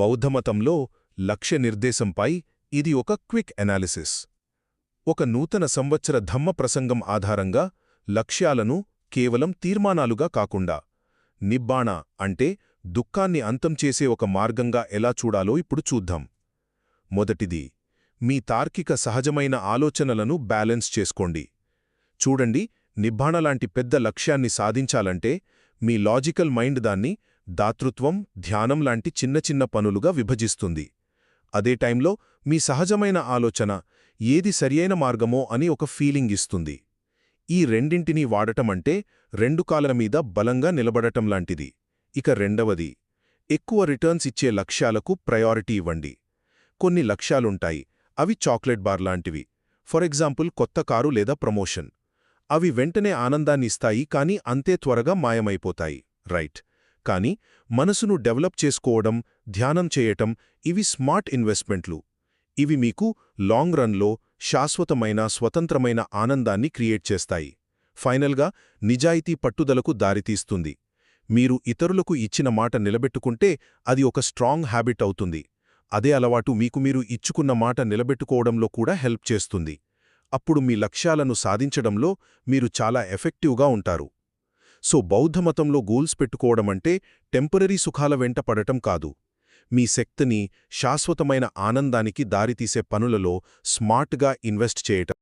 బౌద్ధమతంలో లక్ష్య నిర్దేశంపై ఇది ఒక క్విక్ ఎనాలిసిస్ ఒక నూతన సంవత్సర ధమ్మ ప్రసంగం ఆధారంగా లక్ష్యాలను కేవలం తీర్మానాలుగా కాకుండా నిబ్బాణ అంటే దుఃఖాన్ని అంతం చేసే ఒక మార్గంగా ఎలా చూడాలో ఇప్పుడు చూద్దాం. మొదటిది మీ తార్కిక సహజమైన ఆలోచనలను బ్యాలెన్స్ చేసుకోండి. చూడండి నిబ్బాణలాంటి పెద్ద లక్ష్యాన్ని సాధించాలంటే మీ లాజికల్ మైండ్ దాన్ని దాతృత్వం ధ్యానం లాంటి చిన్న చిన్న పనులుగా విభజిస్తుంది. అదే టైంలో మీ సహజమైన ఆలోచన ఏది సరియైన మార్గమో అని ఒక ఫీలింగ్ ఇస్తుంది. ఈ రెండింటినీ వాడటమంటే రెండు కాలల మీద బలంగా నిలబడటం లాంటిది. ఇక రెండవది ఎక్కువ రిటర్న్స్ ఇచ్చే లక్ష్యాలకు ప్రయారిటీ ఇవ్వండి. కొన్ని లక్ష్యాలుంటాయి. అవి చాక్లెట్ బార్ లాంటివి. ఫర్ ఎగ్జాంపుల్ కొత్త కారు లేదా ప్రమోషన్. అవి వెంటనే ఆనందాన్ని ఇస్తాయి కానీ అంతే త్వరగా మాయమైపోతాయి. రైట్. కానీ మనసును డెవలప్ చేసుకోవడం ధ్యానం చేయటం ఇవి స్మార్ట్ ఇన్వెస్ట్మెంట్లు. ఇవి మీకు లాంగ్ రన్లో శాశ్వతమైన స్వతంత్రమైన ఆనందాన్ని క్రియేట్ చేస్తాయి. ఫైనల్గా నిజాయితీ పట్టుదలకు దారితీస్తుంది. మీరు ఇతరులకు ఇచ్చిన మాట నిలబెట్టుకుంటే అది ఒక స్ట్రాంగ్ హ్యాబిట్ అవుతుంది. అదే అలవాటు మీకు మీరు ఇచ్చుకున్న మాట నిలబెట్టుకోవడంలో కూడా హెల్ప్ చేస్తుంది. అప్పుడు మీ లక్ష్యాలను సాధించడంలో మీరు చాలా ఎఫెక్టివ్గా ఉంటారు. సో బౌద్ధమతంలో గోల్స్ పెట్టుకోవడమంటే టెంపరరీ సుఖాల వెంట పడటం కాదు. మీ శక్తిని శాశ్వతమైన ఆనందానికి దారితీసే పనులలో స్మార్ట్గా ఇన్వెస్ట్ చేయటం.